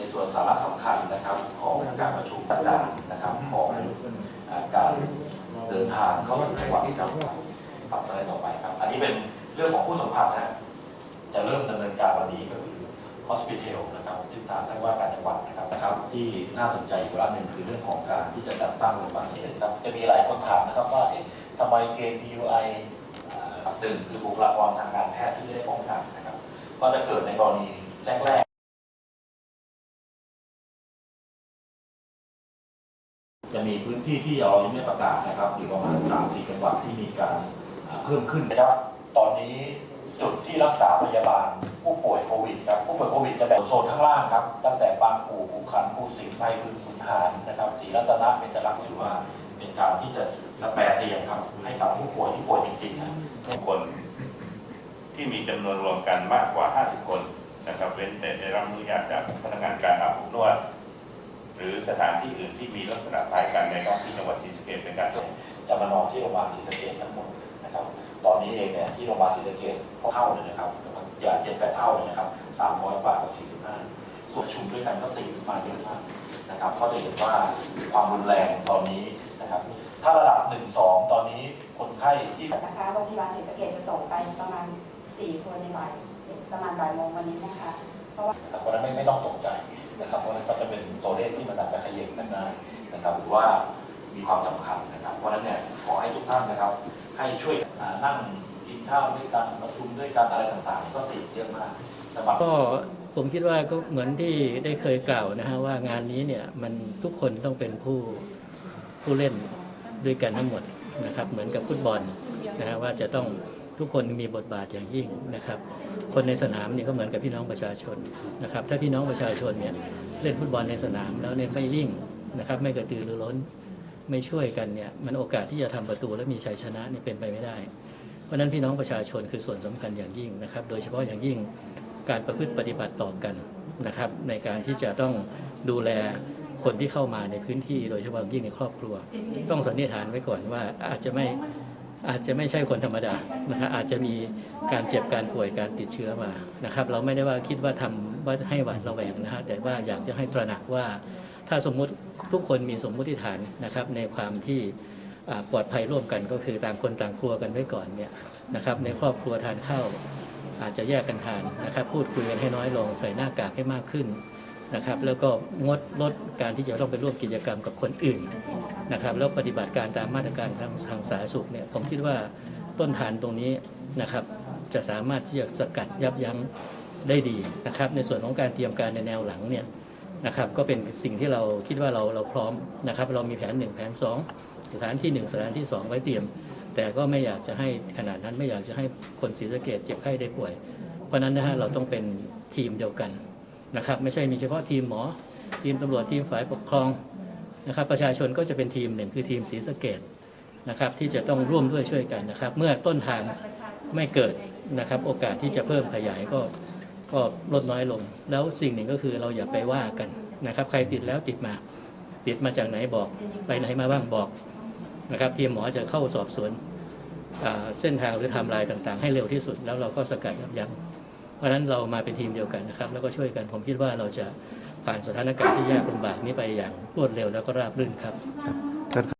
ในส่วนสาระสำคัญนะครับของการประชุมต่างๆนะครับของการเดินทางเข้าสู่จังหวัดครับปรับอะไรต่อไปครับ อันนี้เป็นเรื่องของผู้สัมผัสนะจะเริ่มดำเนินการวันนี้ก็คือ hospital นะครับซึ่งทางท่านว่าการจังหวัดนะครับนะครับ ที่น่าสนใจอีกระหนึ่งคือเรื่องของการที่จะจัดตั้งโรงพยาบาลสนามครับจะมีหลายคนถามนะครับว่าทำไมเกม PUI หนึ่งคือบุคลากรทางการแพทย์ที่ไม่ได้ป้องกันนะครับ ก็จะเกิดในกรณีแรก จะมีพื้นที่ที่เรายังไม่ประกาศนะครับอยู่ประมาณ 3-4จังหวัดที่มีการเพิ่มขึ้นนะครับ ตอนนี้จุดที่รักษาพยาบาลผู้ป่วยโควิดครับผู้ป่วยโควิดจะแบ่งโซนข้างล่างครับ ตั้งแต่บางปูภูขันภูสิงห์ไทยพึงขุนหารนะครับศรีรัตนะเป็นจรักษ์ถือว่าเป็นการที่จะสแปรเตียงครับให้กับผู้ป่วยที่ป่วยจริงๆนะคนที่มีจำนวนรวมกันมากกว่า 50 คนนะครับเว้นแต่ได้รับอนุญาตจากพนักงานการอาบอบนวด หรือสถานที่อื่นที่มีลักษณะคล้ายกันในท้องที่จังหวัดศรีสะเกษเป็นการจะมานอนที่โรงพยาบาลศรีสะเกษทั้งหมดนะครับ ตอนนี้เองเนี่ยที่โรงพยาบาลศรีสะเกษก็เท่าเลยนะครับอย่าเจ็ดแปดเท่าเลยนะครับสามร้อยกว่ากับสี่สิบห้าส่วนชุมด้วยกันก็ตีขึ้นมาเยอะมากนะครับก็จะเห็นว่าความรุนแรงตอนนี้นะครับ ถ้าระดับหนึ่งสองตอนนี้คนไข้ที่นะคะโรงพยาบาลศรีสะเกษจะส่งไปประมาณ 4คนในบ่ายประมาณบ่ายโมงวันนี้นะคะ เพราะว่านะครับเพราะฉะนั้นไม่ไม่ต้องตกใจนะครับเพราะฉะนั้นก็จะเป็นตัวเลขที่มันอาจจะขยับกันได้นะครับหรือว่ามีความสำคัญนะครับ เพราะฉะนั้นเนี่ยขอให้ทุกท่านนะครับ ให้ช่วยอ่านั่งกินข้าวด้วยกันประชุมด้วยกันอะไรต่างๆ ก็ติดเยอะมากสำหรับก็ผมคิดว่าก็เหมือนที่ได้เคยกล่าวนะฮะว่างานนี้เนี่ยมันทุกคนต้องเป็นผู้ผู้เล่นด้วยกันทั้งหมดนะครับ เหมือนกับฟุตบอลนะฮะว่าจะต้อง ทุกคนมีบทบาทอย่างยิ่งนะครับ คนในสนามเนี่ยก็เหมือนกับพี่น้องประชาชนนะครับ ถ้าพี่น้องประชาชนเนี่ยเล่นฟุตบอลในสนามแล้วเนี่ยไม่วิ่งนะครับ ไม่กระตือรือร้น ไม่ช่วยกันเนี่ยมันโอกาสที่จะทำประตูและมีชัยชนะเนี่ยเป็นไปไม่ได้ เพราะฉะนั้นพี่น้องประชาชนคือส่วนสำคัญอย่างยิ่งนะครับ โดยเฉพาะอย่างยิ่งการประพฤติปฏิบัติต่อกันนะครับ ในการที่จะต้องดูแลคนที่เข้ามาในพื้นที่โดยเฉพาะอย่างยิ่งในครอบครัว ต้องสันนิษฐานไว้ก่อนว่าอาจจะไม่ อาจจะไม่ใช่คนธรรมดานะครับอาจจะมีการเจ็บการป่วยการติดเชื้อมานะครับ เราไม่ได้ว่าคิดว่าทำว่าจะให้หวาดระแวงนะฮะแต่ว่าอยากจะให้ตระหนักว่า ถ้าสมมุติทุกคนมีสมมุติฐานนะครับ ในความที่ปลอดภัยร่วมกันก็คือต่างคนต่างครัวกันไว้ก่อนเนี่ยนะครับ ในครอบครัวทานข้าวอาจจะแยกกันทานนะครับ พูดคุยกันให้น้อยลงใส่หน้ากากให้มากขึ้น นะครับ แล้วก็งดลดการที่จะต้องไปร่วมกิจกรรมกับคนอื่นนะครับ แล้วปฏิบัติการตามมาตรการทางทางสาธารณสุขเนี่ยผมคิดว่าต้นฐานตรงนี้นะครับ จะสามารถที่จะสกัดยับยั้งได้ดีนะครับ ในส่วนของการเตรียมการในแนวหลังเนี่ยนะครับ ก็เป็นสิ่งที่เราคิดว่าเราเราพร้อมนะครับ เรามีแผน 1 แผน 2 สถานที่ 1 สถานที่ 2 ไว้เตรียม แต่ก็ไม่อยากจะให้ขนาดนั้นไม่อยากจะให้คนศรีสะเกดเจ็บไข้ได้ป่วย เพราะฉะนั้นนะฮะเราต้องเป็นทีมเดียวกัน นะครับ ไม่ใช่มีเฉพาะทีมหมอ ทีมตำรวจทีมฝ่ายปกครองนะครับ ประชาชนก็จะเป็นทีมหนึ่งคือทีมศรีสะเกดนะครับที่จะต้องร่วมด้วยช่วยกันนะครับ เมื่อต้นทางไม่เกิดนะครับ โอกาสที่จะเพิ่มขยายก็ก็ลดน้อยลง แล้วสิ่งหนึ่งก็คือเราอย่าไปว่ากันนะครับ ใครติดแล้วติดมา ติดมาจากไหนบอกไปไหนมาบ้างบอกนะครับทีมหมอจะเข้าสอบสวนเส้นทางหรือไทม์ไลน์ต่างๆ ให้เร็วที่สุด แล้วเราก็สกัดยับยั้ง เพราะฉะนั้นเรามาเป็นทีมเดียวกันนะครับ แล้วก็ช่วยกันผมคิดว่าเราจะผ่านสถานการณ์ที่ยากลำบากนี้ไปอย่างรวดเร็วแล้วก็ราบรื่นครับ